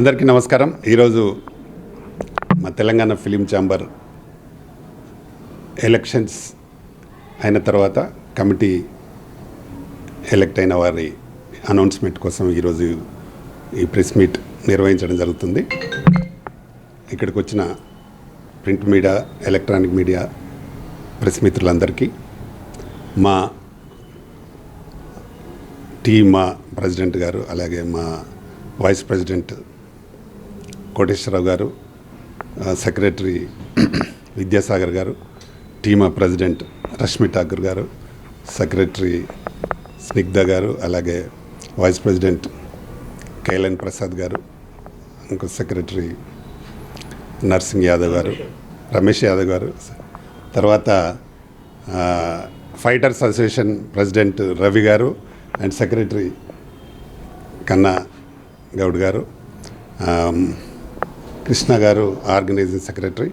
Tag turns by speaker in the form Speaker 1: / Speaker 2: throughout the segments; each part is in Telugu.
Speaker 1: అందరికీ నమస్కారం. ఈరోజు మా తెలంగాణ ఫిలిం ఛాంబర్ ఎలక్షన్స్ అయిన తర్వాత కమిటీ ఎలక్ట్ అయిన వారి అనౌన్స్మెంట్ కోసం ఈరోజు ఈ ప్రెస్ మీట్ నిర్వహించడం జరుగుతుంది. ఇక్కడికి వచ్చిన print media electronic media press మిత్రులందరికీ మా టీ మా ప్రెసిడెంట్ గారు అలాగే మా వైస్ ప్రెసిడెంట్ కోటేశ్వరరావు గారు సెక్రటరీ విద్యాసాగర్ గారు టీమా ప్రెసిడెంట్ రష్మి ఠాకూర్ గారు సెక్రటరీ స్నిగ్ధ గారు అలాగే వైస్ ప్రెసిడెంట్ కైలన్ ప్రసాద్ గారు ఇంకో సెక్రటరీ నర్సింగ్ యాదవ్ గారు రమేష్ యాదవ్ గారు తర్వాత ఫైటర్స్ అసోసియేషన్ ప్రెసిడెంట్ రవి గారు అండ్ సెక్రటరీ కన్నా గౌడ్ గారు కృష్ణ గారు ఆర్గనైజింగ్ సెక్రటరీ.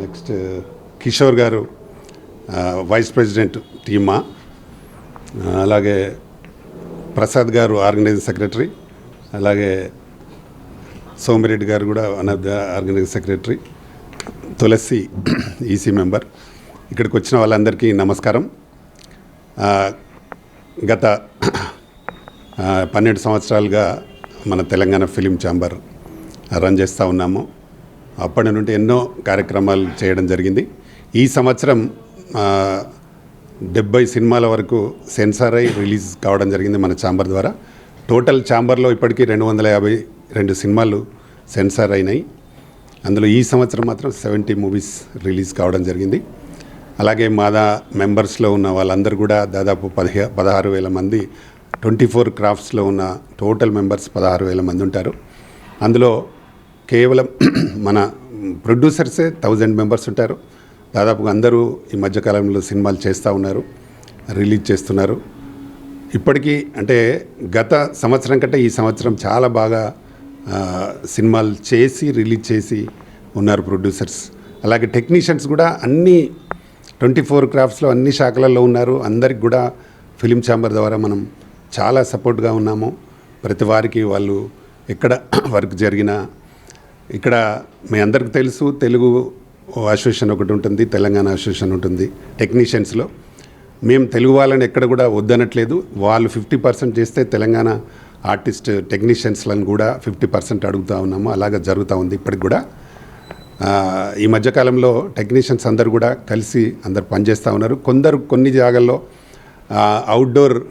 Speaker 1: నెక్స్ట్ కిషోర్ గారు వైస్ ప్రెసిడెంట్ టీమా. అలాగే ప్రసాద్ గారు ఆర్గనైజింగ్ సెక్రటరీ. అలాగే సోమిరెడ్డి గారు కూడా one of the organising secretary. Tulasi EC member. ఇక్కడికి వచ్చిన వాళ్ళందరికీ నమస్కారం. గత పన్నెండు సంవత్సరాలుగా మన తెలంగాణ ఫిలిం ఛాంబర్ రన్ చేస్తూ ఉన్నాము. అప్పటి నుండి ఎన్నో కార్యక్రమాలు చేయడం జరిగింది. ఈ సంవత్సరం డెబ్బై సినిమాల వరకు సెన్సార్ అయి రిలీజ్ కావడం జరిగింది మన ఛాంబర్ ద్వారా. టోటల్ ఛాంబర్లో ఇప్పటికీ రెండు వందల యాభై రెండు సినిమాలు సెన్సార్ అయినాయి. అందులో ఈ సంవత్సరం మాత్రం సెవెంటీ మూవీస్ రిలీజ్ కావడం జరిగింది. అలాగే మాదా మెంబర్స్లో ఉన్న వాళ్ళందరూ కూడా దాదాపు పదిహే పదహారు వేల మంది ట్వంటీ ఫోర్ క్రాఫ్ట్స్లో ఉన్న టోటల్ మెంబర్స్ పదహారు వేల మంది ఉంటారు. అందులో కేవలం మన ప్రొడ్యూసర్సే థౌజండ్ మెంబర్స్ ఉంటారు. దాదాపుగా అందరూ ఈ మధ్యకాలంలో సినిమాలు చేస్తూ ఉన్నారు రిలీజ్ చేస్తున్నారు. ఇప్పటికీ అంటే గత సంవత్సరం కంటే ఈ సంవత్సరం చాలా బాగా సినిమాలు చేసి రిలీజ్ చేసి ఉన్నారు ప్రొడ్యూసర్స్. అలాగే టెక్నీషియన్స్ కూడా అన్ని ట్వంటీ ఫోర్ క్రాఫ్ట్స్లో అన్ని శాఖలలో ఉన్నారు. అందరికి కూడా ఫిలిం ఛాంబర్ ద్వారా మనం చాలా సపోర్ట్గా ఉన్నాము. ప్రతి వారికి వాళ్ళు ఎక్కడ వర్క్ జరిగినా ఇక్కడ మీ అందరికి తెలుసు తెలుగు అసోసియేషన్ ఒకటి ఉంటుంది తెలంగాణ అసోసియేషన్ ఉంటుంది టెక్నీషియన్స్లో. మేము తెలుగు వాళ్ళని ఎక్కడ కూడా వద్దనట్లేదు. వాళ్ళు ఫిఫ్టీ పర్సెంట్ చేస్తే తెలంగాణ ఆర్టిస్ట్ టెక్నీషియన్స్లను కూడా ఫిఫ్టీ పర్సెంట్ అడుగుతూ ఉన్నాము. అలాగ జరుగుతూ ఉంది ఇప్పటికి కూడా. ఈ మధ్యకాలంలో టెక్నీషియన్స్ అందరు కూడా కలిసి అందరు పనిచేస్తూ ఉన్నారు. కొందరు కొన్ని జాగాల్లో అవుట్డోర్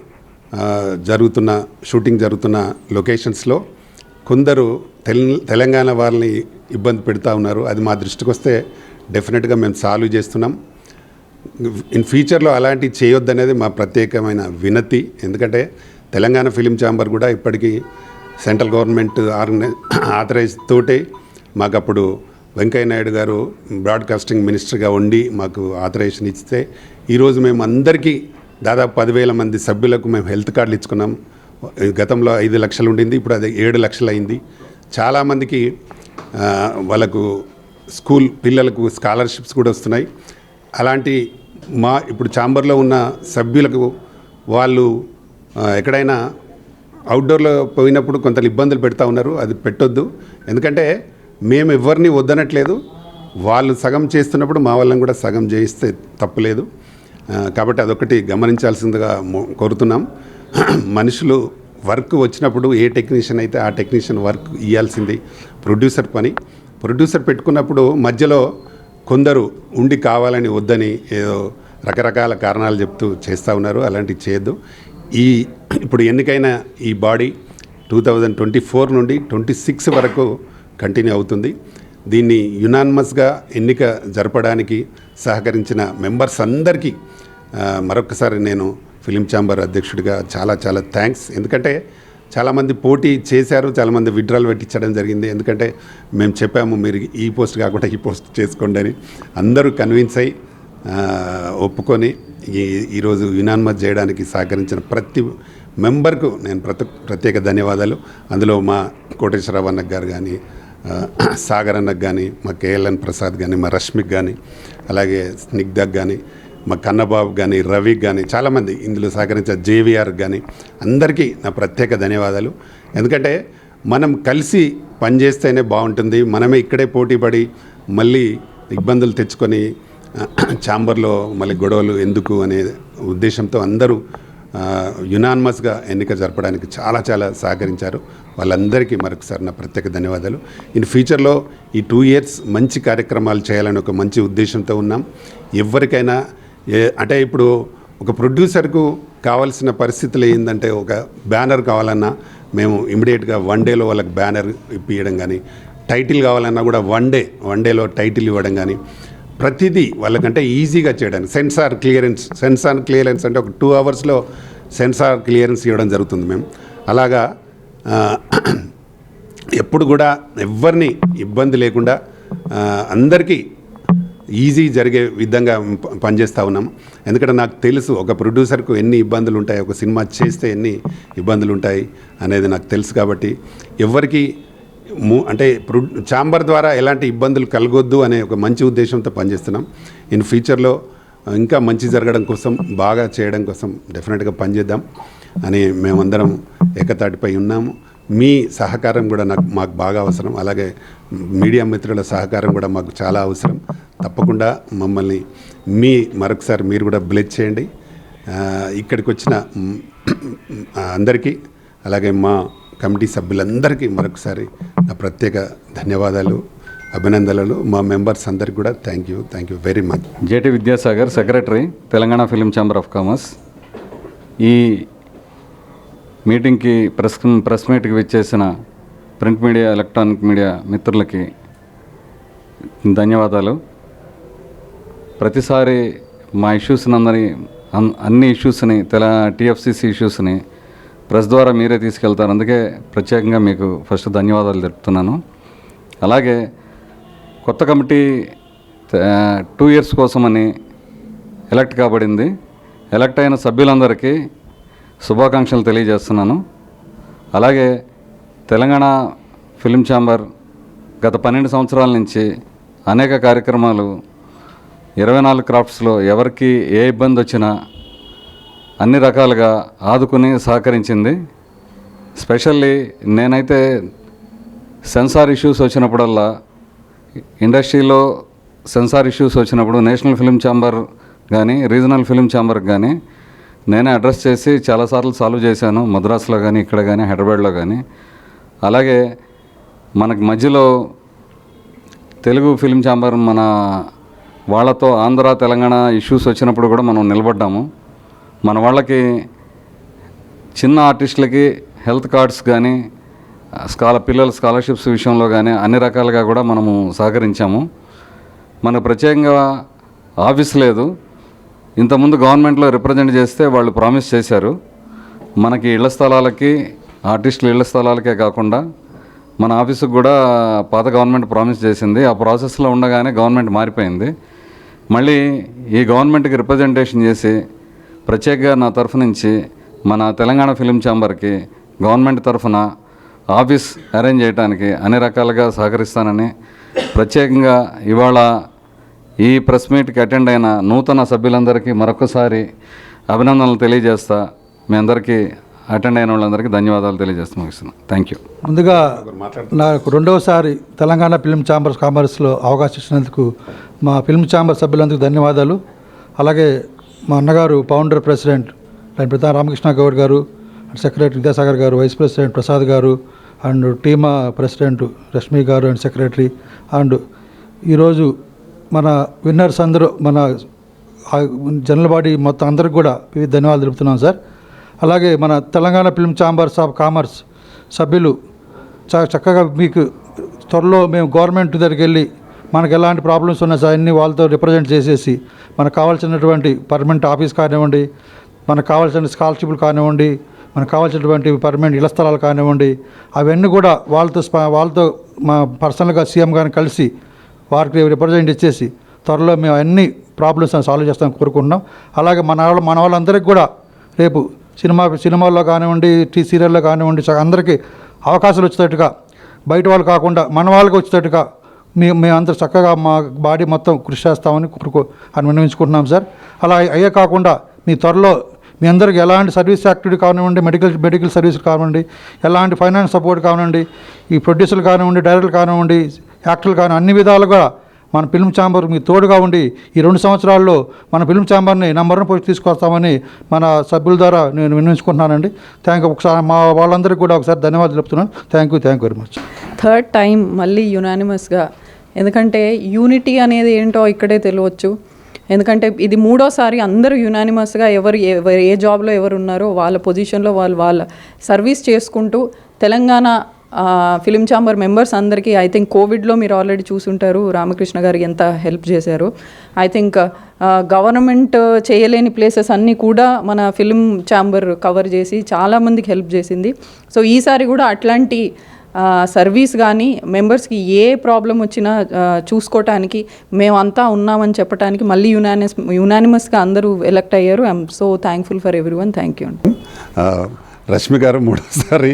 Speaker 1: జరుగుతున్న షూటింగ్ జరుగుతున్న లొకేషన్స్లో కొందరు తెలంగాణ వాళ్ళని ఇబ్బంది పెడతా ఉన్నారు. అది మా దృష్టికి వస్తే డెఫినెట్గా మేము సాల్వ్ చేస్తున్నాం. ఇన్ ఫ్యూచర్లో అలాంటివి చేయొద్దనేది మా ప్రత్యేకమైన వినతి. ఎందుకంటే తెలంగాణ ఫిలిం ఛాంబర్ కూడా ఇప్పటికీ సెంట్రల్ గవర్నమెంట్ ఆర్గనై ఆథరైజ్ తోటే మాకు అప్పుడు వెంకయ్య నాయుడు గారు బ్రాడ్కాస్టింగ్ మినిస్టర్గా ఉండి మాకు ఆథరైజేషన్ ఇస్తే ఈరోజు మేము అందరికీ దాదాపు పదివేల మంది సభ్యులకు మేము హెల్త్ కార్డులు ఇచ్చుకున్నాం. గతంలో ఐదు లక్షలు ఉండింది ఇప్పుడు అది ఏడు లక్షలు అయింది చాలామందికి వాళ్ళకు స్కూల్ పిల్లలకు స్కాలర్షిప్స్ కూడా వస్తున్నాయి. అలాంటి మా ఇప్పుడు ఛాంబర్లో ఉన్న సభ్యులకు వాళ్ళు ఎక్కడైనా అవుట్డోర్లో పోయినప్పుడు కొంత ఇబ్బందులు పెడతా ఉన్నారు అది పెట్టొద్దు. ఎందుకంటే మేము ఎవరిని వద్దనట్లేదు. వాళ్ళు సగం చేస్తున్నప్పుడు మా వాళ్ళని కూడా సగం చేయిస్తే తప్పలేదు. కాబట్టి అదొకటి గమనించాల్సిందిగా కోరుతున్నాం. మనుషులు వర్క్ వచ్చినప్పుడు ఏ టెక్నీషియన్ అయితే ఆ టెక్నీషియన్ వర్క్ ఇవ్వాల్సింది ప్రొడ్యూసర్ పని. ప్రొడ్యూసర్ పెట్టుకున్నప్పుడు మధ్యలో కొందరు ఉండి కావాలని వద్దని ఏదో రకరకాల కారణాలు చెప్తూ చేస్తూ ఉన్నారు. అలాంటివి చేయొద్దు. ఈ ఇప్పుడు ఎన్నికైన ఈ body two thousand twenty four నుండి ట్వంటీ సిక్స్ వరకు కంటిన్యూ అవుతుంది. దీన్ని యునానిమస్గా ఎన్నిక జరపడానికి సహకరించిన మెంబర్స్ అందరికీ మరొకసారి నేను ఫిలిం ఛాంబర్ అధ్యక్షుడిగా చాలా చాలా థ్యాంక్స్. ఎందుకంటే చాలామంది పోటీ చేశారు చాలామంది విడ్రాల్ పెట్టించడం జరిగింది. ఎందుకంటే మేము చెప్పాము మీరు ఈ పోస్ట్ కాకుండా ఈ పోస్ట్ చేసుకోండి అని అందరూ కన్విన్స్ అయ్యి ఒప్పుకొని ఈ ఈరోజు యునాన్మస్ చేయడానికి సహకరించిన ప్రతి మెంబర్కు నేను ప్రతి ప్రత్యేక ధన్యవాదాలు. అందులో మా కోటేశ్వరరావు అన్నకు గారు కానీ సాగర్ అన్నకు కానీ మా కేఎల్ఎన్ ప్రసాద్ కానీ మా రష్మిక్ కానీ అలాగే స్నిగ్ధకు కానీ మా కన్నబాబు కానీ రవి కానీ చాలామంది ఇందులో సహకరించిన జేవిఆర్ కానీ అందరికీ నా ప్రత్యేక ధన్యవాదాలు. ఎందుకంటే మనం కలిసి పనిచేస్తేనే బాగుంటుంది. మనమే ఇక్కడే పోటీపడి మళ్ళీ ఇబ్బందులు తెచ్చుకొని ఛాంబర్లో మళ్ళీ గొడవలు ఎందుకు అనే ఉద్దేశంతో అందరూ యునాన్మస్గా ఎన్నిక జరపడానికి చాలా చాలా సహకరించారు. వాళ్ళందరికీ మరొకసారి నా ప్రత్యేక ధన్యవాదాలు. ఇన్ ఫ్యూచర్లో ఈ టూ ఇయర్స్ మంచి కార్యక్రమాలు చేయాలని ఒక మంచి ఉద్దేశంతో ఉన్నాం. ఎవరికైనా ఏ అంటే ఇప్పుడు ఒక ప్రొడ్యూసర్కు కావాల్సిన పరిస్థితులు ఏంటంటే ఒక బ్యానర్ కావాలన్నా మేము ఇమీడియట్గా వన్ డేలో వాళ్ళకి బ్యానర్ ఇప్పించడం కానీ టైటిల్ కావాలన్నా కూడా వన్ డే వన్ డేలో టైటిల్ ఇవ్వడం కానీ ప్రతిదీ వాళ్ళకంటే ఈజీగా చేయడానికి సెన్సార్ క్లియరెన్స్ సెన్సార్ క్లియరెన్స్ అంటే ఒక టూ అవర్స్లో సెన్సార్ క్లియరెన్స్ ఇవ్వడం జరుగుతుంది మేము అలాగా ఎప్పుడు కూడా ఎవరిని ఇబ్బంది లేకుండా అందరికీ ఈజీ జరిగే విధంగా పనిచేస్తూ ఉన్నాం. ఎందుకంటే నాకు తెలుసు ఒక ప్రొడ్యూసర్కు ఎన్ని ఇబ్బందులు ఉంటాయి ఒక సినిమా చేస్తే ఎన్ని ఇబ్బందులు ఉంటాయి అనేది నాకు తెలుసు కాబట్టి ఎవరికి ము అంటే ప్రొ ఛాంబర్ ద్వారా ఎలాంటి ఇబ్బందులు కలగొద్దు అనే ఒక మంచి ఉద్దేశంతో పనిచేస్తున్నాం. ఇన్ ఫ్యూచర్లో ఇంకా మంచి జరగడం కోసం బాగా చేయడం కోసం డెఫినెట్గా పనిచేద్దాం అని మేమందరం ఏకతాటిపై ఉన్నాము. మీ సహకారం కూడా నాకు మాకు బాగా అవసరం. అలాగే మీడియా మిత్రుల సహకారం కూడా మాకు చాలా అవసరం. తప్పకుండా మమ్మల్ని మీ మరొకసారి మీరు కూడా బ్లెచ్ చేయండి. ఇక్కడికి వచ్చిన అందరికీ అలాగే మా కమిటీ సభ్యులందరికీ మరొకసారి నా ప్రత్యేక ధన్యవాదాలు అభినందనలు. మా మెంబర్స్ అందరికీ కూడా thank you thank you very much.
Speaker 2: JT Vidyasagar secretary Telangana film chamber of commerce. ఈ మీటింగ్కి ప్రెస్ ప్రెస్ మీట్కి విచ్చేసిన ప్రింట్ మీడియా ఎలక్ట్రానిక్ మీడియా మిత్రులకి ధన్యవాదాలు. ప్రతిసారి మా ఇష్యూస్ని అందరి అన్- అన్ని ఇష్యూస్ని తెల టీఎఫ్సిసి ఇష్యూస్ని ప్రెస్ ద్వారా మీరే తీసుకెళ్తారు. అందుకే ప్రత్యేకంగా మీకు ఫస్ట్ ధన్యవాదాలు తెలుపుతున్నాను. అలాగే కొత్త కమిటీ టూ ఇయర్స్ కోసమని ఎలక్ట్ కాబడింది. ఎలక్ట్ అయిన సభ్యులందరికీ శుభాకాంక్షలు తెలియజేస్తున్నాను. అలాగే తెలంగాణ ఫిలిం ఛాంబర్ గత పన్నెండు సంవత్సరాల నుంచి అనేక కార్యక్రమాలు ఇరవై నాలుగు క్రాఫ్ట్స్లో ఎవరికి ఏ ఇబ్బంది వచ్చినా అన్ని రకాలుగా ఆదుకుని సహకరించింది. స్పెషల్లీ నేనైతే సెన్సార్ ఇష్యూస్ వచ్చినప్పుడల్లా ఇండస్ట్రీలో సెన్సార్ ఇష్యూస్ వచ్చినప్పుడు నేషనల్ ఫిలిం ఛాంబర్ కానీ రీజనల్ ఫిలిం ఛాంబర్కి కానీ నేనే అడ్రస్ చేసి చాలాసార్లు సాల్వ్ చేశాను మద్రాసులో కానీ ఇక్కడ కానీ హైదరాబాద్లో కానీ అలాగే మనకు మధ్యలో తెలుగు ఫిలిం ఛాంబర్ మన వాళ్ళతో ఆంధ్ర తెలంగాణ ఇష్యూస్ వచ్చినప్పుడు కూడా మనం నిలబడ్డాము. మన వాళ్ళకి చిన్న ఆర్టిస్టులకి హెల్త్ కార్డ్స్ కానీ స్కాల పిల్లల స్కాలర్షిప్స్ విషయంలో కానీ అన్ని రకాలుగా కూడా మనము సహకరించాము. మనకు ప్రత్యేకంగా ఆఫీస్ లేదు. ఇంతకుముందు గవర్నమెంట్లో రిప్రజెంట్ చేస్తే వాళ్ళు ప్రామిస్ చేశారు. మనకి ఇళ్ళ స్థలాలకి ఆర్టిస్టుల ఇళ్ళ స్థలాలకే కాకుండా మన ఆఫీసుకు కూడా పాత గవర్నమెంట్ ప్రామిస్ చేసింది. ఆ ప్రాసెస్లో ఉండగానే గవర్నమెంట్ మారిపోయింది. మళ్ళీ ఈ గవర్నమెంట్కి రిప్రజెంటేషన్ చేసి ప్రత్యేకంగా నా తరఫు నుంచి మన తెలంగాణ ఫిలిం ఛాంబర్కి గవర్నమెంట్ తరఫున ఆఫీస్ అరేంజ్ చేయడానికి అన్ని రకాలుగా సహకరిస్తానని ప్రత్యేకంగా ఇవాళ ఈ ప్రెస్ మీట్కి అటెండ్ అయిన నూతన సభ్యులందరికీ మరొకసారి అభినందనలు తెలియజేస్తా. మీ అందరికీ అటెండ్ అయిన వాళ్ళందరికీ ధన్యవాదాలు తెలియజేస్తూ ముగిస్తున్నాను థ్యాంక్ యూ
Speaker 3: ముందుగా నాకు రెండవసారి తెలంగాణ ఫిల్మ్ ఛాంబర్స్ కామర్స్లో అవకాశం ఇచ్చినందుకు మా ఫిల్మ్ ఛాంబర్ సభ్యులందరికీ ధన్యవాదాలు. అలాగే మా అన్నగారు ఫౌండర్ ప్రెసిడెంట్ ప్రధాన రామకృష్ణ గౌడ్ గారు అండ్ సెక్రటరీ విద్యాసాగర్ గారు వైస్ ప్రెసిడెంట్ ప్రసాద్ గారు అండ్ టీమా ప్రెసిడెంట్ రష్మి గారు అండ్ సెక్రటరీ అండ్ ఈరోజు మన విన్నర్స్ అందరూ మన జనరల్ బాడీ మొత్తం అందరికి కూడా వివిధ ధన్యవాదాలు తెలుపుతున్నాం సార్. అలాగే మన Telangana film chambers of commerce సభ్యులు చక్కగా మీకు త్వరలో మేము గవర్నమెంట్ దగ్గరికి వెళ్ళి మనకు ఎలాంటి ప్రాబ్లమ్స్ ఉన్నా సార్ అన్ని వాళ్ళతో రిప్రజెంట్ చేసేసి మనకు కావాల్సినటువంటి పర్మనెంట్ ఆఫీస్ కానివ్వండి మనకు కావాల్సిన స్కాలర్షిప్లు కానివ్వండి మనకు కావాల్సినటువంటి పర్మనెంట్ ఇళ్ళ స్థలాలు కానివ్వండి అవన్నీ కూడా వాళ్ళతో వాళ్ళతో మా పర్సనల్గా సీఎం గారిని కలిసి వారికి రిప్రజెంట్ ఇచ్చేసి త్వరలో మేము అన్ని ప్రాబ్లమ్స్ సాల్వ్ చేస్తాం కోరుకుంటున్నాం. అలాగే మన వాళ్ళ మన వాళ్ళందరికీ కూడా రేపు సినిమా సినిమాల్లో కానివ్వండి టీ సీరియల్లో కానివ్వండి అందరికీ అవకాశాలు వచ్చేటట్టుగా బయట వాళ్ళు కాకుండా మన వాళ్ళకి వచ్చేటట్టుగా మేము మేమందరూ చక్కగా మా బాడీ మొత్తం కృషి చేస్తామని అని విన్నవించుకుంటున్నాం సార్. అలా అయ్యే కాకుండా మీ త్వరలో మీ అందరికి ఎలాంటి సర్వీస్ యాక్టివిటీ కానివ్వండి మెడికల్ మెడికల్ సర్వీస్ కానివ్వండి ఎలాంటి ఫైనాన్స్ సపోర్ట్ కానివ్వండి ఈ ప్రొడ్యూసర్లు కానివ్వండి డైరెక్టర్లు కానివ్వండి యాక్టర్లు కానీ అన్ని విధాలుగా మన ఫిల్మ్ ఛాంబర్ మీకు తోడుగా ఉండి ఈ రెండు సంవత్సరాల్లో మన ఫిల్మ్ ఛాంబర్ని నెంబర్ వన్ తీసుకొస్తామని మన సభ్యుల ద్వారా నేను విన్నవించుకుంటున్నానండి. థ్యాంక్ యూ ఒకసారి మా వాళ్ళందరికీ కూడా ఒకసారి ధన్యవాదాలు చెప్తున్నాను. Thank you thank you very much
Speaker 4: third time మళ్ళీ యునానిమస్గా ఎందుకంటే యూనిటీ అనేది ఏంటో ఇక్కడే తెలియవచ్చు ఎందుకంటే ఇది మూడోసారి అందరూ యునానిమస్గా ఎవరు ఎవరు ఏ జాబ్లో ఎవరు ఉన్నారో వాళ్ళ పొజిషన్లో వాళ్ళు వాళ్ళ సర్వీస్ చేసుకుంటూ తెలంగాణ ఫిలిం ఛాంబర్ మెంబర్స్ అందరికీ ఐ థింక్ కోవిడ్లో మీరు ఆల్రెడీ చూసుంటారు రామకృష్ణ గారు ఎంత హెల్ప్ చేశారు. ఐ థింక్ గవర్నమెంట్ చేయలేని ప్లేసెస్ అన్నీ కూడా మన ఫిలిం ఛాంబర్ కవర్ చేసి చాలామందికి హెల్ప్ చేసింది. సో ఈసారి కూడా అట్లాంటి సర్వీస్ కానీ మెంబర్స్కి ఏ ప్రాబ్లం వచ్చినా చూసుకోవటానికి మేమంతా ఉన్నామని చెప్పడానికి మళ్ళీ యునానిస్ యునానిమస్గా అందరూ ఎలక్ట్ అయ్యారు. I'm so thankful for every one thank you అండి
Speaker 1: రష్మి గారు మూడోసారి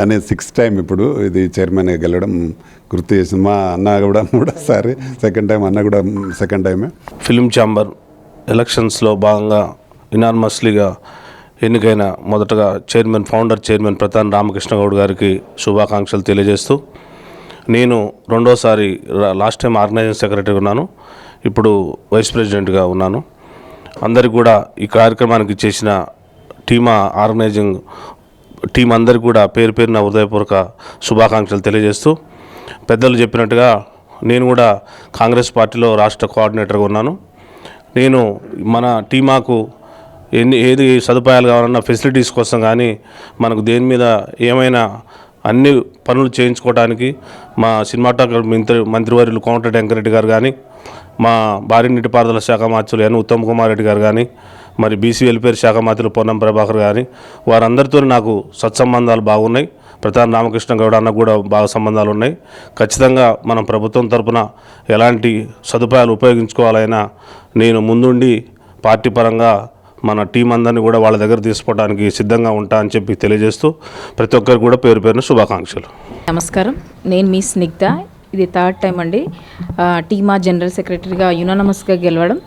Speaker 1: అనే సిక్స్త్ టైం ఇప్పుడు ఇది చైర్మన్గా గెలవడం గుర్తు చేసింది. మా అన్న కూడా మూడోసారి సెకండ్ టైం అన్న కూడా సెకండ్ టైమే
Speaker 5: ఫిలిం ఛాంబర్ ఎలక్షన్స్లో భాగంగా ఇనార్మస్లీగా ఎన్నికైన మొదటగా chairman founder chairman Pradhan Ramakrishna Goud గారికి శుభాకాంక్షలు తెలియజేస్తూ నేను రెండోసారి లాస్ట్ టైం ఆర్గనైజింగ్ సెక్రటరీ ఉన్నాను. ఇప్పుడు వైస్ ప్రెసిడెంట్గా ఉన్నాను. అందరికి కూడా ఈ కార్యక్రమానికి చేసిన టీమా ఆర్గనైజింగ్ టీం అందరికి కూడా పేరు పేరున హృదయపూర్వక శుభాకాంక్షలు తెలియజేస్తూ పెద్దలు చెప్పినట్టుగా నేను కూడా కాంగ్రెస్ పార్టీలో రాష్ట్ర కోఆర్డినేటర్గా ఉన్నాను. నేను మన టీమాకు ఎన్ని ఏది సదుపాయాలు కావాలన్నా ఫెసిలిటీస్ కోసం కానీ మనకు దేని మీద ఏమైనా అన్ని పనులు చేయించుకోవడానికి మా సినిమాటోగ్రఫీ మంత్రి మంత్రివర్యులు కోమటిరెడ్డి వెంకరెడ్డి గారు కానీ మా భారీ నీటిపారుదల శాఖ మంత్రులు ఎన్ ఉత్తమ్ కుమార్ రెడ్డి గారు కానీ మరి బీసీ వెల్ఫేర్ శాఖ మంత్రులు పొన్నం ప్రభాకర్ కానీ వారందరితో నాకు సత్సంబంధాలు బాగున్నాయి. ప్రధాని రామకృష్ణ గౌడ అన్న కూడా బాగా సంబంధాలు ఉన్నాయి ఖచ్చితంగా మనం ప్రభుత్వం తరపున ఎలాంటి సదుపాయాలు ఉపయోగించుకోవాలైనా నేను ముందుండి పార్టీ పరంగా మన టీం అందరినీ కూడా వాళ్ళ దగ్గర తీసుకోవడానికి సిద్ధంగా ఉంటా అని చెప్పి తెలియజేస్తూ ప్రతి ఒక్కరికి కూడా పేరు పేరున శుభాకాంక్షలు.
Speaker 6: నమస్కారం. నేను మీ స్నిగ్ధ. ఇది థర్డ్ టైం అండి. టీమా జనరల్ సెక్రటరీగా యునానమస్గా గెలవడం.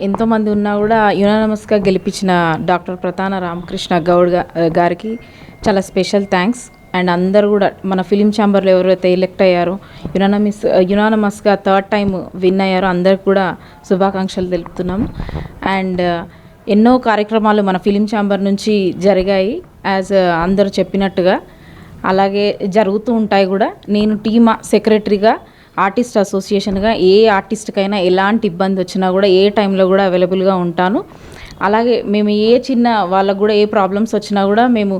Speaker 6: ఎంతోమంది ఉన్నా కూడా యునానమస్గా గెలిపించిన డాక్టర్ ప్రతాన రామకృష్ణ గౌడ్ గారికి చాలా స్పెషల్ థ్యాంక్స్. అండ్ అందరూ కూడా మన ఫిలిం ఛాంబర్లో ఎవరైతే ఎలెక్ట్ అయ్యారో యునానమిస్ యునానమస్గా థర్డ్ టైం విన్ అయ్యారో అందరికి కూడా శుభాకాంక్షలు తెలుపుతున్నాము. అండ్ ఎన్నో కార్యక్రమాలు మన ఫిలిం ఛాంబర్ నుంచి జరిగాయి యాజ్ అందరూ చెప్పినట్టుగా. అలాగే జరుగుతూ ఉంటాయి కూడా. నేను టీమా సెక్రటరీగా ఆర్టిస్ట్ అసోసియేషన్గా ఏ ఆర్టిస్ట్కైనా ఎలాంటి ఇబ్బంది వచ్చినా కూడా ఏ టైంలో కూడా అవైలబుల్గా ఉంటాను. అలాగే మేము ఏ చిన్న వాళ్ళకు కూడా ఏ ప్రాబ్లమ్స్ వచ్చినా కూడా మేము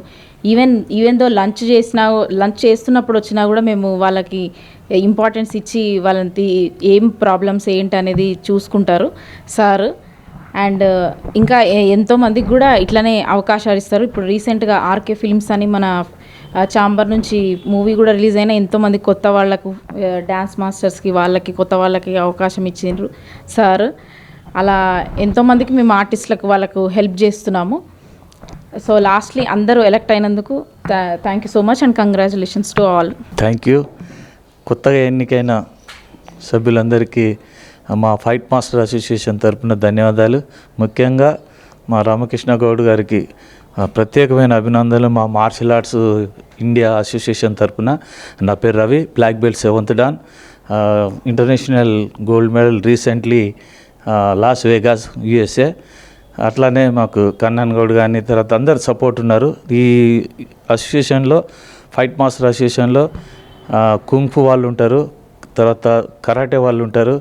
Speaker 6: ఈవెన్ ఈవెన్ దో లంచ్ చేసినా లంచ్ చేస్తున్నప్పుడు వచ్చినా కూడా మేము వాళ్ళకి ఇంపార్టెన్స్ ఇచ్చి వాళ్ళని ఏం ప్రాబ్లమ్స్ ఏంటి అనేది చూసుకుంటారు సార్. అండ్ ఇంకా ఎంతోమందికి కూడా ఇట్లానే అవకాశాలు ఇస్తారు. ఇప్పుడు రీసెంట్గా ఆర్కే ఫిల్మ్స్ అని మన చాంబర్ నుంచి మూవీ కూడా రిలీజ్ అయిన ఎంతోమంది కొత్త వాళ్ళకు డ్యాన్స్ మాస్టర్స్కి వాళ్ళకి కొత్త వాళ్ళకి అవకాశం ఇచ్చిండ్రు. సార్ అలా ఎంతోమందికి మేము ఆర్టిస్టులకు వాళ్ళకు హెల్ప్ చేస్తున్నాము. సో లాస్ట్లీ అందరూ ఎలక్ట్ అయినందుకు thank you so much and congratulations to all.
Speaker 7: Thank you. కొత్తగా ఎన్నికైన సభ్యులందరికీ మా ఫైట్ మాస్టర్ అసోసియేషన్ తరపున ధన్యవాదాలు. ముఖ్యంగా మా రామకృష్ణ గౌడ్ గారికి ప్రత్యేకమైన అభినందనలు మా మార్షల్ ఆర్ట్స్ ఇండియా అసోసియేషన్ తరపున. నా పేరు Ravi black belt seventh dan. International gold medal recently Las Vegas USA. అట్లానే మాకు కన్నన్ గౌడ్ కానీ తర్వాత అందరు సపోర్ట్ ఉన్నారు. ఈ అసోసియేషన్లో ఫైట్ మాస్టర్ అసోసియేషన్లో కుంఫు వాళ్ళు ఉంటారు తర్వాత కరాటే వాళ్ళు ఉంటారు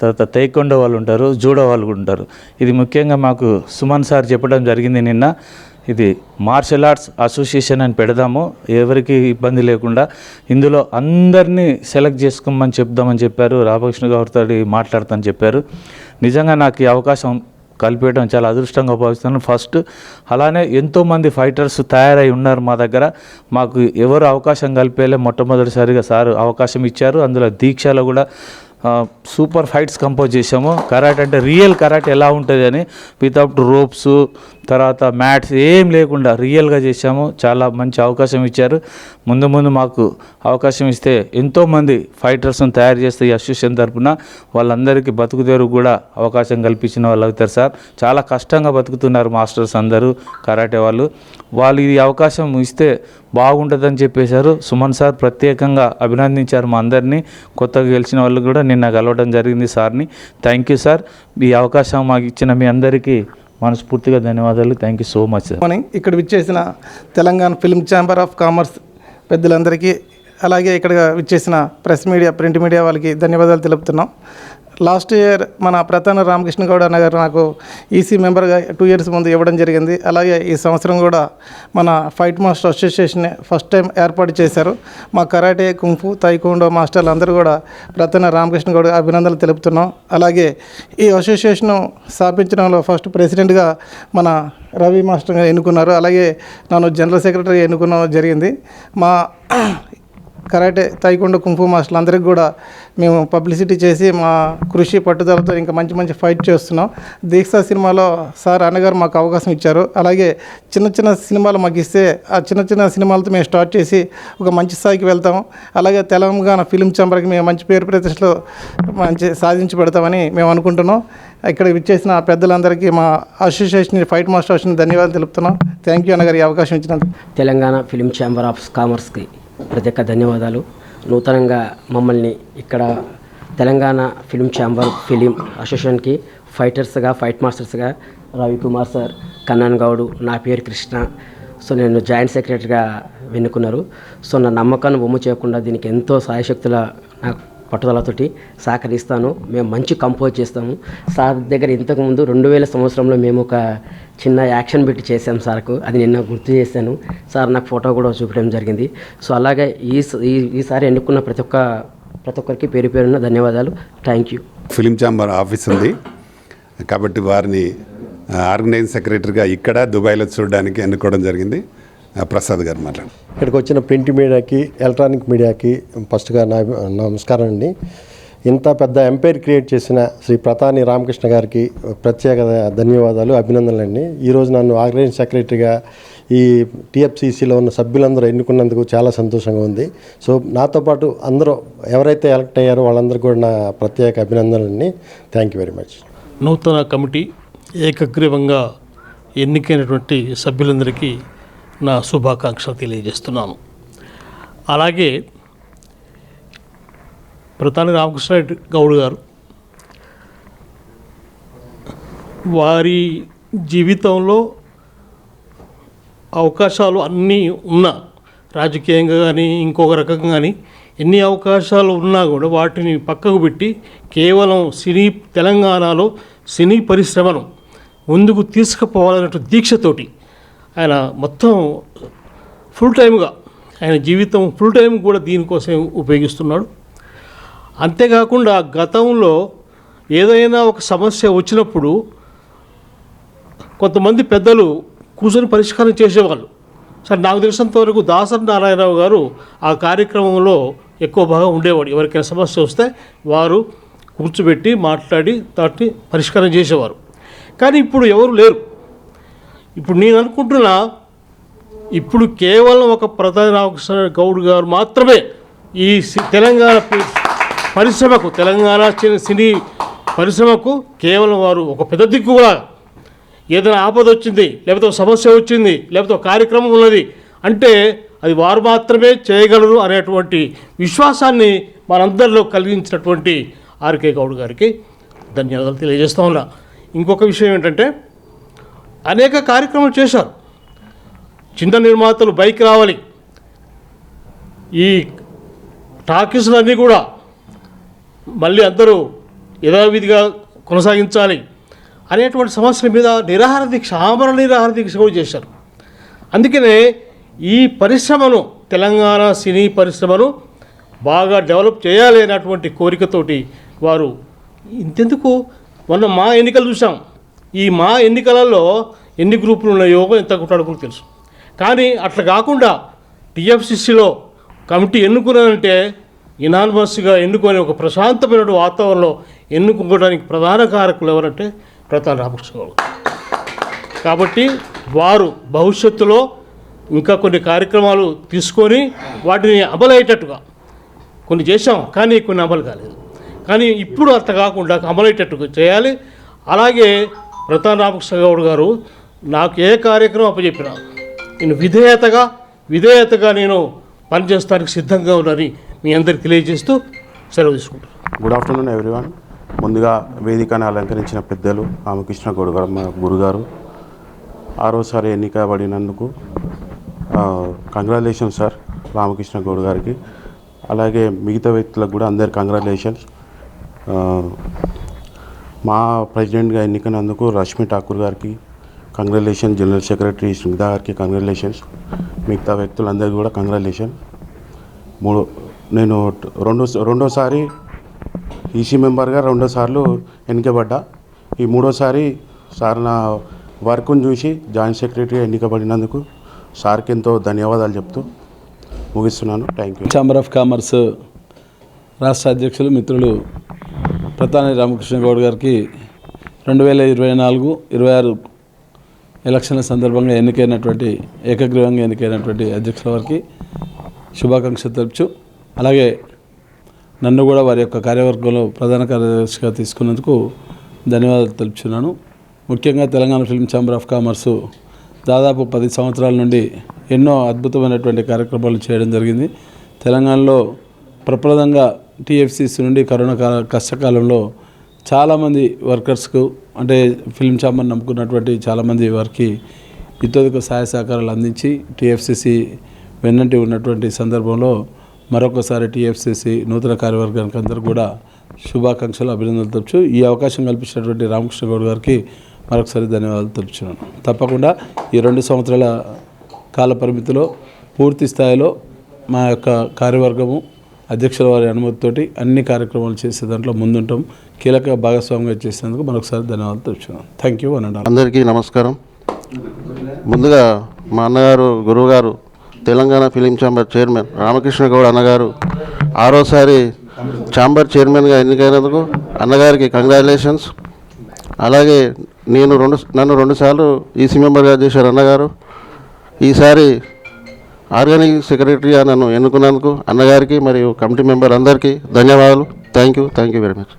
Speaker 7: తర్వాత తైకొండ వాళ్ళు ఉంటారు జూడో వాళ్ళు కూడా ఉంటారు. ఇది ముఖ్యంగా మాకు సుమన్ సార్ చెప్పడం జరిగింది నిన్న. ఇది మార్షల్ ఆర్ట్స్ అసోసియేషన్ అని పెడదాము. ఎవరికి ఇబ్బంది లేకుండా ఇందులో అందరినీ సెలెక్ట్ చేసుకోమని చెప్దామని చెప్పారు. రామకృష్ణ గారితో మాట్లాడతానని చెప్పారు. నిజంగా నాకు ఈ అవకాశం కలిపేయడం చాలా అదృష్టంగా భావిస్తున్నాను. ఫస్ట్ అలానే ఎంతోమంది ఫైటర్స్ తయారై ఉన్నారు మా దగ్గర. మాకు ఎవరు అవకాశం కలిపేలే మొట్టమొదటిసారిగా సార్ అవకాశం ఇచ్చారు. అందులో దీక్షలో కూడా సూపర్ ఫైట్స్ కంపోజ్ చేసాము కరాటే అంటే రియల్ కరాటే ఎలా ఉంటుంది అని వితౌట్ రోప్స్ తర్వాత మ్యాట్స్ ఏం లేకుండా రియల్గా చేసాము చాలా మంచి అవకాశం ఇచ్చారు. ముందు ముందు మాకు అవకాశం ఇస్తే ఎంతోమంది ఫైటర్స్ని తయారు చేస్తే ఈ అసోసియేషన్ తరఫున వాళ్ళందరికీ బతుకుదేరు కూడా అవకాశం కల్పించిన వాళ్ళు అవుతారు సార్. చాలా కష్టంగా బతుకుతున్నారు మాస్టర్స్ అందరూ కరాటే వాళ్ళు. వాళ్ళు ఈ అవకాశం ఇస్తే బాగుంటుందని చెప్పేశారు. సుమన్ సార్ ప్రత్యేకంగా అభినందించారు మా అందరినీ. కొత్తగా గెలిచిన వాళ్ళు కూడా నిన్న కలవడం జరిగింది సార్ని. థ్యాంక్ యూ సార్ ఈ అవకాశం మాకు ఇచ్చిన మీ అందరికీ మనస్ఫూర్తిగా ధన్యవాదాలు. Thank you so much sir
Speaker 8: morning ఇక్కడ విచ్చేసిన Telangana film chamber of commerce పెద్దలందరికీ అలాగే ఇక్కడ విచ్చేసిన ప్రెస్ మీడియా ప్రింట్ మీడియా వాళ్ళకి ధన్యవాదాలు తెలుపుతున్నాం. లాస్ట్ ఇయర్ మన ప్రధాన రామకృష్ణ గౌడ్ అన్న గారు నాకు ఈసీ మెంబర్గా టూ ఇయర్స్ ముందు ఇవ్వడం జరిగింది. అలాగే ఈ సంవత్సరం కూడా మన fight master association first time ఏర్పాటు చేశారు. మా కరాటే కుంఫు తైకోండో మాస్టర్లు అందరూ కూడా ప్రధాన రామకృష్ణ గౌడ్ అభినందనలు తెలుపుతున్నాం. అలాగే ఈ అసోసియేషన్ స్థాపించడంలో ఫస్ట్ ప్రెసిడెంట్గా మన రవి మాస్టర్ గారు ఎన్నుకున్నారు. అలాగే నన్ను జనరల్ సెక్రటరీ ఎన్నుకున్న జరిగింది. మా కరాటే తైకొండ కుంఫు మాస్టర్లు అందరికీ కూడా మేము పబ్లిసిటీ చేసి మా కృషి పట్టుదలతో ఇంకా మంచి మంచి ఫైట్ చేస్తున్నాం. దీక్ష సినిమాలో సార్ అన్నగారు మాకు అవకాశం ఇచ్చారు. అలాగే చిన్న చిన్న సినిమాలు మాకు ఇస్తే ఆ చిన్న చిన్న సినిమాలతో మేము స్టార్ట్ చేసి ఒక మంచి స్థాయికి వెళ్తాం. అలాగే తెలంగాణ ఫిలిం చాంబర్కి మేము మంచి పేరు ప్రతిష్టలు మంచి సాధించి పెడతామని మేము అనుకుంటున్నాం. ఇక్కడ విచ్చేసిన పెద్దలందరికీ మా అసోసియేషన్ ఫైట్ మాస్టర్ అసోసియేషన్ ధన్యవాదాలు తెలుపుతున్నాం. థ్యాంక్ యూ అన్నగారు ఈ అవకాశం ఇచ్చినందుకు.
Speaker 9: తెలంగాణ ఫిలిం ఛాంబర్ ఆఫ్ కామర్స్కి ప్రతి ఒక్క ధన్యవాదాలు. నూతనంగా మమ్మల్ని ఇక్కడ తెలంగాణ ఫిలిం ఛాంబర్ ఫిలిం అసోసియేషన్కి ఫైటర్స్గా ఫైట్ మాస్టర్స్గా రవికుమార్ సార్ కన్నన్ గౌడు నా పేరు కృష్ణ. సో నేను జాయింట్ సెక్రటరీగా వెన్నుకున్నారు. సో నా నమ్మకాన్ని బొమ్మ చేయకుండా దీనికి ఎంతో సాయశక్తుల నాకు పట్టుదలతోటి సహకరిస్తాను. మేము మంచి కంపోజ్ చేస్తాము. సార్ దగ్గర ఇంతకుముందు రెండు వేల సంవత్సరంలో మేము ఒక చిన్న యాక్షన్ పెట్టి చేశాం సార్కు. అది నిన్న గుర్తు చేశాను. సార్ నాకు ఫోటో కూడా చూపించడం జరిగింది. సో అలాగే ఈ ఈ- ఈసారి ఎన్నుకున్న ప్రతి ఒక్క ప్రతి ఒక్కరికి పేరు పేరున్న ధన్యవాదాలు. Thank you.
Speaker 1: Film chamber office ఉంది. కాబట్టి వారిని ఆర్గనైజింగ్ సెక్రటరీగా ఇక్కడ దుబాయ్లో చూడడానికి ఎన్నుకోవడం జరిగింది. ప్రసాద్ గారు మాట్లాడు.
Speaker 10: ఇక్కడికి వచ్చిన ప్రింట్ మీడియాకి ఎలక్ట్రానిక్ మీడియాకి ఫస్ట్గా నా నమస్కారం అండి. ఇంత పెద్ద ఎంపైర్ క్రియేట్ చేసిన శ్రీ ప్రతాని రామకృష్ణ గారికి ప్రత్యేక ధన్యవాదాలు అభినందనలు అండి ఈరోజు నన్ను ఆర్గనైజింగ్ సెక్రటరీగా ఈ టీఎఫ్సిసిలో ఉన్న సభ్యులందరూ ఎన్నుకున్నందుకు చాలా సంతోషంగా ఉంది. సో నాతో పాటు అందరూ ఎవరైతే ఎలక్ట్ అయ్యారో వాళ్ళందరూ కూడా నా ప్రత్యేక అభినందనలండి. Thank you very much.
Speaker 11: నూతన కమిటీ ఏకగ్రీవంగా ఎన్నికైనటువంటి సభ్యులందరికీ నా శుభాకాంక్షలు తెలియజేస్తున్నాను. అలాగే ప్రధాని రామకృష్ణ గౌడ్ గారు వారి జీవితంలో అవకాశాలు అన్నీ ఉన్నా రాజకీయంగా కానీ ఇంకొక రకంగా కానీ ఎన్ని అవకాశాలు ఉన్నా కూడా వాటిని పక్కకు పెట్టి కేవలం సినీ తెలంగాణలో సినీ పరిశ్రమను ముందుకు తీసుకుపోవాలన్నట్టు దీక్షతోటి ఆయన మొత్తం ఫుల్ టైమ్గా ఆయన జీవితం ఫుల్ టైం కూడా దీనికోసం ఉపయోగిస్తున్నాడు. అంతేకాకుండా గతంలో ఏదైనా ఒక సమస్య వచ్చినప్పుడు కొంతమంది పెద్దలు కూర్చొని పరిష్కారం చేసేవాళ్ళు. సరే నాకు తెలిసినంత వరకు దాసరి నారాయణరావు గారు ఆ కార్యక్రమంలో ఎక్కువ భాగం ఉండేవాడు. ఎవరికైనా సమస్య వస్తే వారు కూర్చోబెట్టి మాట్లాడి దాన్ని పరిష్కారం చేసేవారు. కానీ ఇప్పుడు ఎవరు లేరు. ఇప్పుడు నేను అనుకుంటున్నా ఇప్పుడు కేవలం ఒక ప్రధాన రామకృష్ణ గౌడ్ గారు మాత్రమే ఈ సి- తెలంగాణ పరిశ్రమకు తెలంగాణ సినీ పరిశ్రమకు కేవలం వారు ఒక పెద్ద దిక్కు కూడా ఏదైనా ఆపద వచ్చింది లేకపోతే ఒక సమస్య వచ్చింది లేకపోతే ఒక కార్యక్రమం ఉన్నది అంటే అది వారు మాత్రమే చేయగలరు అనేటువంటి విశ్వాసాన్ని మనందరిలో కలిగించినటువంటి ఆర్కే గౌడ్ గారికి ధన్యవాదాలు తెలియజేస్తా ఉన్నా. ఇంకొక విషయం ఏంటంటే అనేక కార్యక్రమాలు చేశారు. చిన్న నిర్మాతలు బైక్ రావాలి. ఈ టాకీసులన్నీ కూడా మళ్ళీ అందరూ యథావిధిగా కొనసాగించాలి అనేటువంటి సమస్యల మీద నిరాహార దీక్ష ఆమరణ నిరాహార దీక్ష కూడా చేశారు. అందుకనే ఈ పరిశ్రమను తెలంగాణ సినీ పరిశ్రమను బాగా డెవలప్ చేయాలి అనేటువంటి కోరికతోటి వారు ఇంతెందుకు? మొన్న మా ఎన్నికలు చూసాం ఈ మా ఎన్నికలలో ఎన్ని గ్రూపులు ఉన్నాయో ఎంత కొట్టాడుకుని తెలుసు. కానీ అట్లా కాకుండా టీఎఫ్సిసిలో కమిటీ ఎన్నుకున్నారంటే ఇనాన్మస్గా ఎన్నుకొని ఒక ప్రశాంతమైన వాతావరణంలో ఎన్నుకోవడానికి ప్రధాన కారకులు ఎవరంటే ప్రధాన రామకృష్ణ గౌడ్ కాబట్టి వారు భవిష్యత్తులో ఇంకా కొన్ని కార్యక్రమాలు తీసుకొని వాటిని అమలయ్యేటట్టుగా కొన్ని చేశాం కానీ కొన్ని అమలు కాలేదు. కానీ ఇప్పుడు అంత కాకుండా అమలయ్యేటట్టుగా చేయాలి. అలాగే రతన్ రామకృష్ణ గౌడ్ గారు నాకు ఏ కార్యక్రమం అప్పచెప్పినా నేను విధేయతగా విధేయతగా నేను పనిచేస్తానికి సిద్ధంగా ఉన్నానని మీ అందరికి తెలియజేస్తూ సెలవు తీసుకుంటాను
Speaker 12: గుడ్ ఆఫ్టర్నూన్ ఎవ్రీవన్ ముందుగా వేదికను అలంకరించిన పెద్దలు రామకృష్ణ గౌడ్ గారు మా గురుగారు. ఆరోసారి ఎన్నికబడినందుకు కంగ్రాచులేషన్ సార్ రామకృష్ణ గౌడ్ గారికి. అలాగే మిగతా వ్యక్తులకు కూడా అందరు కంగ్రాచులేషన్స్ మా ప్రెసిడెంట్గా ఎన్నికైనందుకు రష్మి ఠాకూర్ గారికి కంగ్రాలేషన్ జనరల్ సెక్రటరీ స్మిత గారికి కంగ్రాలేషన్స్ మిగతా వ్యక్తులందరికీ కూడా కంగ్రాలేషన్ మూడు నేను రెండో రెండోసారి ఈసీ మెంబర్గా రెండోసార్లు ఎన్నికబడ్డా. ఈ మూడోసారి సార్ నా వర్క్ను చూసి జాయింట్ సెక్రటరీగా ఎన్నికబడినందుకు సార్కి ఎంతో ధన్యవాదాలు చెప్తూ ముగిస్తున్నాను. Thank you
Speaker 13: chamber of commerce రాష్ట్ర అధ్యక్షులు మిత్రులు ప్రతాని రామకృష్ణ గౌడ్ గారికి రెండు వేల ఇరవై నాలుగు ఇరవై ఆరు ఎలక్షన్ల సందర్భంగా ఎన్నికైనటువంటి ఏకగ్రీవంగా ఎన్నికైనటువంటి అధ్యక్షుల వారికి శుభాకాంక్షలు తెలుపుచు అలాగే నన్ను కూడా వారి యొక్క కార్యవర్గంలో ప్రధాన కార్యదర్శిగా తీసుకున్నందుకు ధన్యవాదాలు తెలుపుచున్నాను. ముఖ్యంగా Telangana film chamber of commerce దాదాపు పది సంవత్సరాల నుండి ఎన్నో అద్భుతమైనటువంటి కార్యక్రమాలు చేయడం జరిగింది. తెలంగాణలో ప్రప్రదంగా టీఎఫ్సిసి నుండి కరోనా కాల కష్టకాలంలో చాలామంది వర్కర్స్కు అంటే ఫిల్మ్ ఛాంబర్ నమ్ముకున్నటువంటి చాలామంది వారికి ఇతరులకు సహాయ సహకారాలు అందించి టీఎఫ్సిసి వెన్నంటి ఉన్నటువంటి సందర్భంలో మరొకసారి టీఎఫ్సిసి నూతన కార్యవర్గానికి అందరూ కూడా శుభాకాంక్షలు అభినందనలు తెలుపుచు ఈ అవకాశం కల్పించినటువంటి రామకృష్ణ గౌడ్ గారికి మరొకసారి ధన్యవాదాలు తెలుపుచున్నాను. తప్పకుండా ఈ రెండు సంవత్సరాల కాల పరిమితిలో పూర్తి స్థాయిలో మా యొక్క కార్యవర్గము అధ్యక్షుల వారి అనుమతితోటి అన్ని కార్యక్రమాలు చేసే దాంట్లో ముందుంటాం. కీలక భాగస్వామిగా చేసినందుకు మరొకసారి ధన్యవాదాలు తెలుపుచున్నాను థ్యాంక్ యూ అనండి
Speaker 14: అందరికీ నమస్కారం. ముందుగా మా అన్నగారు గురువుగారు Telangana film chamber chairman Ramakrishna Goud అన్నగారు ఆరోసారి ఛాంబర్ చైర్మన్గా ఎన్నికైనందుకు అన్నగారికి కంగ్రాచులేషన్స్. అలాగే నేను రెండు నన్ను రెండుసార్లు ఈసీ మెంబర్గా చేశారు అన్నగారు. ఈసారి ఆర్గానిక్ సెక్రటరీ నన్ను ఎన్నుకున్నందుకు అన్నగారికి మరియు కమిటీ మెంబర్ అందరికీ ధన్యవాదాలు. Thank you thank you very much